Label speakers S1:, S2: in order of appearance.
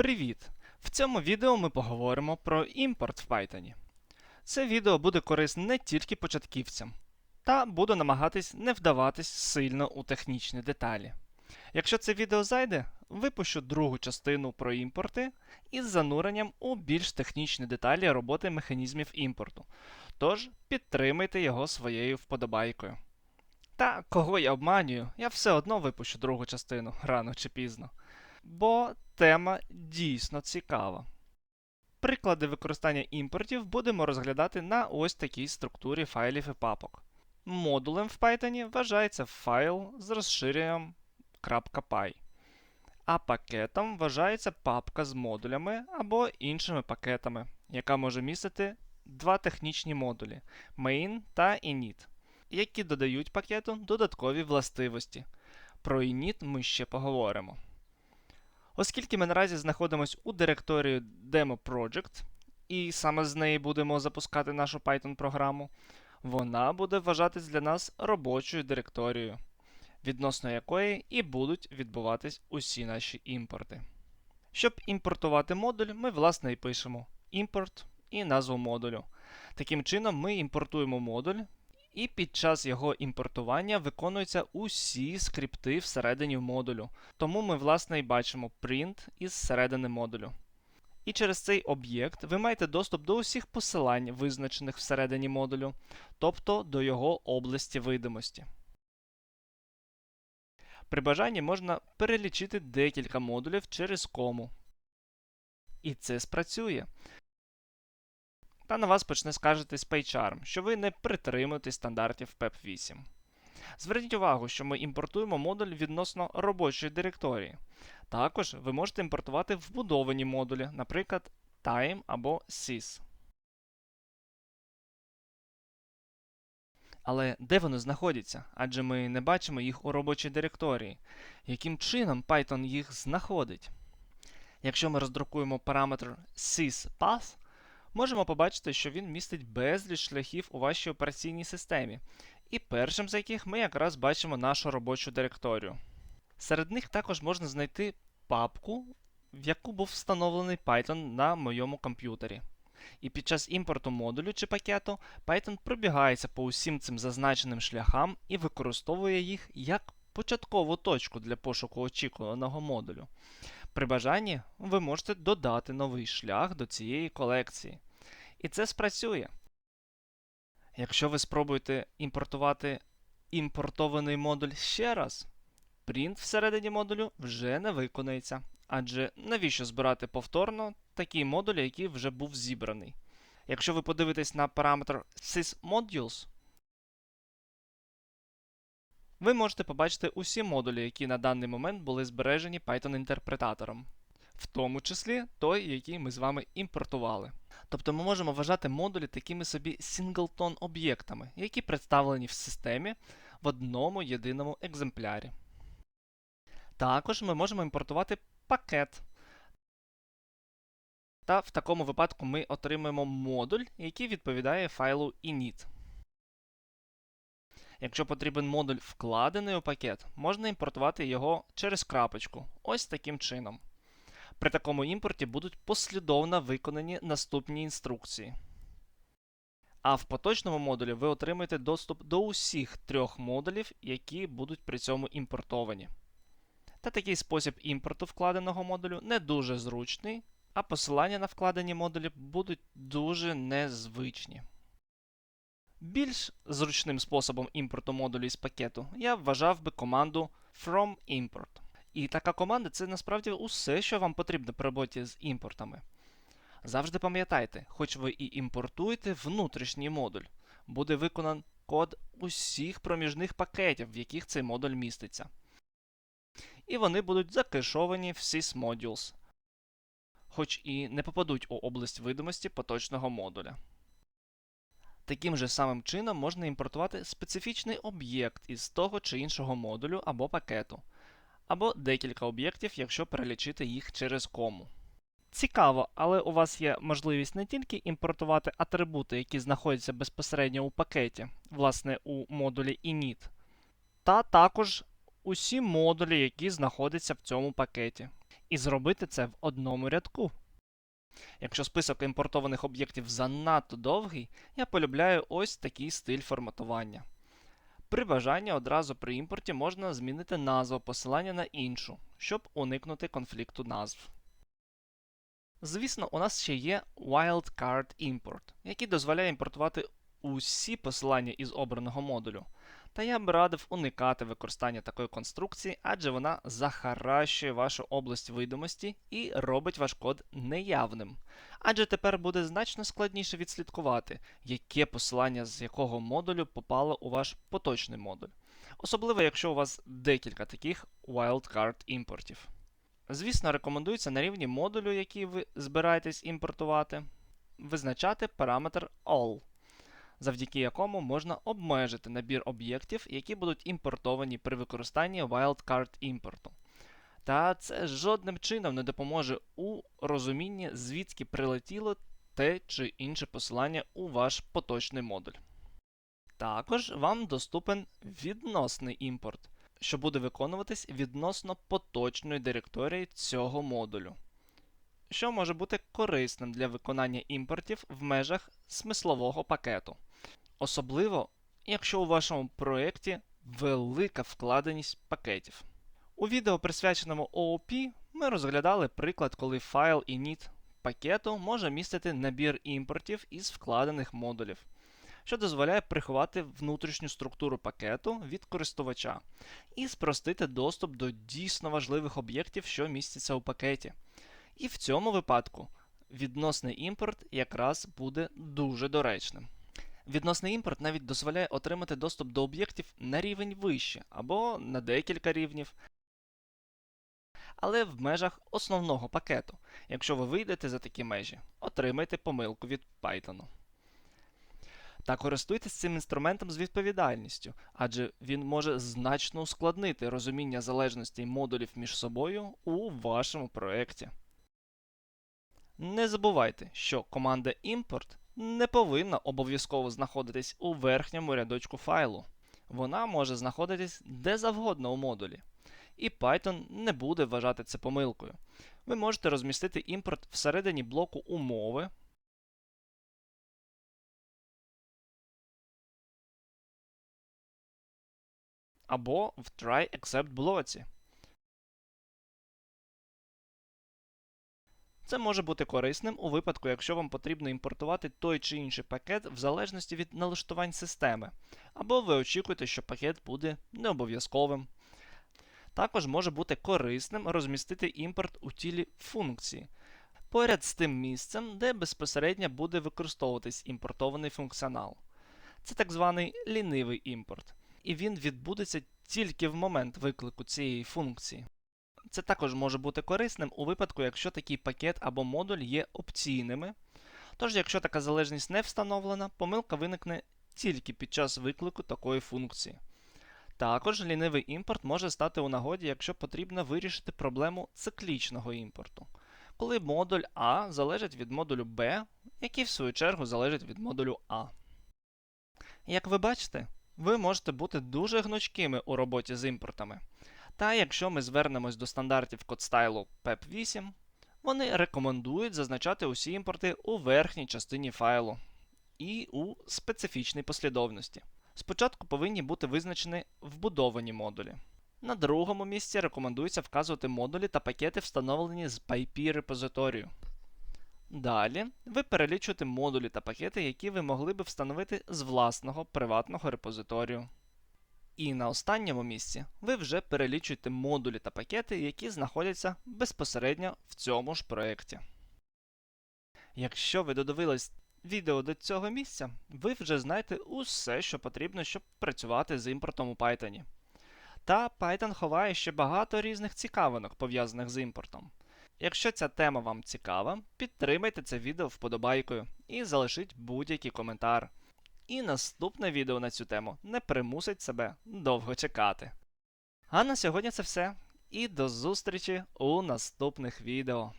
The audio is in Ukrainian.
S1: Привіт! В цьому відео ми поговоримо про імпорт в Python. Це відео буде корисне не тільки початківцям, та буду намагатись не вдаватись сильно у технічні деталі. Якщо це відео зайде, випущу другу частину про імпорти із зануренням у більш технічні деталі роботи механізмів імпорту. Тож підтримайте його своєю вподобайкою. Та кого я обманюю, я все одно випущу другу частину рано чи пізно. Бо тема дійсно цікава. Приклади використання імпортів будемо розглядати на ось такій структурі файлів і папок. Модулем в Python вважається файл з розширенням .py, а пакетом вважається папка з модулями або іншими пакетами, яка може містити два технічні модулі main та init, які додають пакету додаткові властивості. Про init ми ще поговоримо. Оскільки ми наразі знаходимося у директорії Demo Project, і саме з неї будемо запускати нашу Python програму, вона буде вважатись для нас робочою директорією, відносно якої і будуть відбуватись усі наші імпорти. Щоб імпортувати модуль, ми власне і пишемо імпорт і назву модулю. Таким чином, ми імпортуємо модуль, і під час його імпортування виконуються усі скрипти всередині модулю. Тому ми, власне, і бачимо print із середини модулю. І через цей об'єкт ви маєте доступ до усіх посилань, визначених всередині модулю, тобто до його області видимості. При бажанні можна перелічити декілька модулів через кому. І це спрацює. Та на вас почне скаржитись PyCharm, що ви не притримуєтесь стандартів PEP8. Зверніть увагу, що ми імпортуємо модуль відносно робочої директорії. Також ви можете імпортувати вбудовані модулі, наприклад, time або sys. Але де вони знаходяться? Адже ми не бачимо їх у робочій директорії. Яким чином Python їх знаходить? Якщо ми роздрукуємо параметр syspath, можемо побачити, що він містить безліч шляхів у вашій операційній системі, і першим з яких ми якраз бачимо нашу робочу директорію. Серед них також можна знайти папку, в яку був встановлений Python на моєму комп'ютері. І під час імпорту модулю чи пакету Python пробігається по усім цим зазначеним шляхам і використовує їх як початкову точку для пошуку очікуваного модулю. При бажанні ви можете додати новий шлях до цієї колекції. І це спрацює. Якщо ви спробуєте імпортувати імпортований модуль ще раз, принт всередині модулю вже не виконається. Адже навіщо збирати повторно такий модуль, який вже був зібраний. Якщо ви подивитесь на параметр sysmodules, ви можете побачити усі модулі, які на даний момент були збережені Python-інтерпретатором, в тому числі той, який ми з вами імпортували. Тобто ми можемо вважати модулі такими собі singleton об'єктами, які представлені в системі в одному єдиному екземплярі. Також ми можемо імпортувати пакет. Та в такому випадку ми отримаємо модуль, який відповідає файлу init. Якщо потрібен модуль вкладений у пакет, можна імпортувати його через крапочку, ось таким чином. При такому імпорті будуть послідовно виконані наступні інструкції. А в поточному модулі ви отримаєте доступ до усіх трьох модулів, які будуть при цьому імпортовані. Та такий спосіб імпорту вкладеного модулю не дуже зручний, а посилання на вкладені модулі будуть дуже незвичні. Більш зручним способом імпорту модулів з пакету я вважав би команду FromImport. І така команда це насправді усе, що вам потрібно при роботі з імпортами. Завжди пам'ятайте, хоч ви і імпортуєте внутрішній модуль, буде виконан код усіх проміжних пакетів, в яких цей модуль міститься. І вони будуть закешовані в sysmodules, хоч і не попадуть у область видимості поточного модуля. Таким же самим чином можна імпортувати специфічний об'єкт із того чи іншого модулю або пакету, або декілька об'єктів, якщо перелічити їх через кому. Цікаво, але у вас є можливість не тільки імпортувати атрибути, які знаходяться безпосередньо у пакеті, власне, у модулі init, та також усі модулі, які знаходяться в цьому пакеті. і зробити це в одному рядку. Якщо список імпортованих об'єктів занадто довгий, я полюбляю ось такий стиль форматування. При бажанні одразу при імпорті можна змінити назву посилання на іншу, щоб уникнути конфлікту назв. Звісно, у нас ще є Wildcard Import, який дозволяє імпортувати усі посилання із обраного модулю. Та я б радив уникати використання такої конструкції, адже вона захаращує вашу область видимості і робить ваш код неявним. Адже тепер буде значно складніше відслідкувати, яке посилання з якого модулю попало у ваш поточний модуль. Особливо, якщо у вас декілька таких wildcard імпортів. Звісно, рекомендується на рівні модулю, який ви збираєтесь імпортувати, визначати параметр all, завдяки якому можна обмежити набір об'єктів, які будуть імпортовані при використанні wildcard імпорту. Та це жодним чином не допоможе у розумінні, звідки прилетіло те чи інше посилання у ваш поточний модуль. Також вам доступен відносний імпорт, що буде виконуватись відносно поточної директорії цього модулю, що може бути корисним для виконання імпортів в межах смислового пакету. Особливо, якщо у вашому проєкті велика вкладеність пакетів. У відео, присвяченому OOP, ми розглядали приклад, коли файл init пакету може містити набір імпортів із вкладених модулів, що дозволяє приховати внутрішню структуру пакету від користувача і спростити доступ до дійсно важливих об'єктів, що містяться у пакеті. І в цьому випадку відносний імпорт якраз буде дуже доречним. Відносний імпорт навіть дозволяє отримати доступ до об'єктів на рівень вище або на декілька рівнів, але в межах основного пакету. Якщо ви вийдете за такі межі, отримайте помилку від Python. Та користуйтесь цим інструментом з відповідальністю, адже він може значно ускладнити розуміння залежностей модулів між собою у вашому проєкті. Не забувайте, що команда import не повинна обов'язково знаходитись у верхньому рядочку файлу. Вона може знаходитись де завгодно у модулі. І Python не буде вважати це помилкою. Ви можете розмістити імпорт всередині блоку умови. Або в try-except блоці. Це може бути корисним у випадку, якщо вам потрібно імпортувати той чи інший пакет в залежності від налаштувань системи, або ви очікуєте, що пакет буде необов'язковим. Також може бути корисним розмістити імпорт у тілі функції поряд з тим місцем, де безпосередньо буде використовуватись імпортований функціонал. Це так званий лінивий імпорт, і він відбудеться тільки в момент виклику цієї функції. Це також може бути корисним у випадку, якщо такий пакет або модуль є опційними. Тож, якщо така залежність не встановлена, помилка виникне тільки під час виклику такої функції. Також лінивий імпорт може стати у нагоді, якщо потрібно вирішити проблему циклічного імпорту, коли модуль А залежить від модулю Б, який в свою чергу залежить від модулю А. Як ви бачите, ви можете бути дуже гнучкими у роботі з імпортами. Та якщо ми звернемось до стандартів кодстайлу PEP8, вони рекомендують зазначати усі імпорти у верхній частині файлу і у специфічній послідовності. Спочатку повинні бути визначені вбудовані модулі. На другому місці рекомендується вказувати модулі та пакети, встановлені з PyP репозиторію. Далі ви перелічуєте модулі та пакети, які ви могли би встановити з власного приватного репозиторію. І на останньому місці ви вже перелічуєте модулі та пакети, які знаходяться безпосередньо в цьому ж проєкті. Якщо ви додивились відео до цього місця, ви вже знаєте усе, що потрібно, щоб працювати з імпортом у Python. Та Python ховає ще багато різних цікавинок, пов'язаних з імпортом. Якщо ця тема вам цікава, підтримайте це відео вподобайкою і залишіть будь-який коментар. І наступне відео на цю тему не примусить себе довго чекати. А на сьогодні це все. І до зустрічі у наступних відео.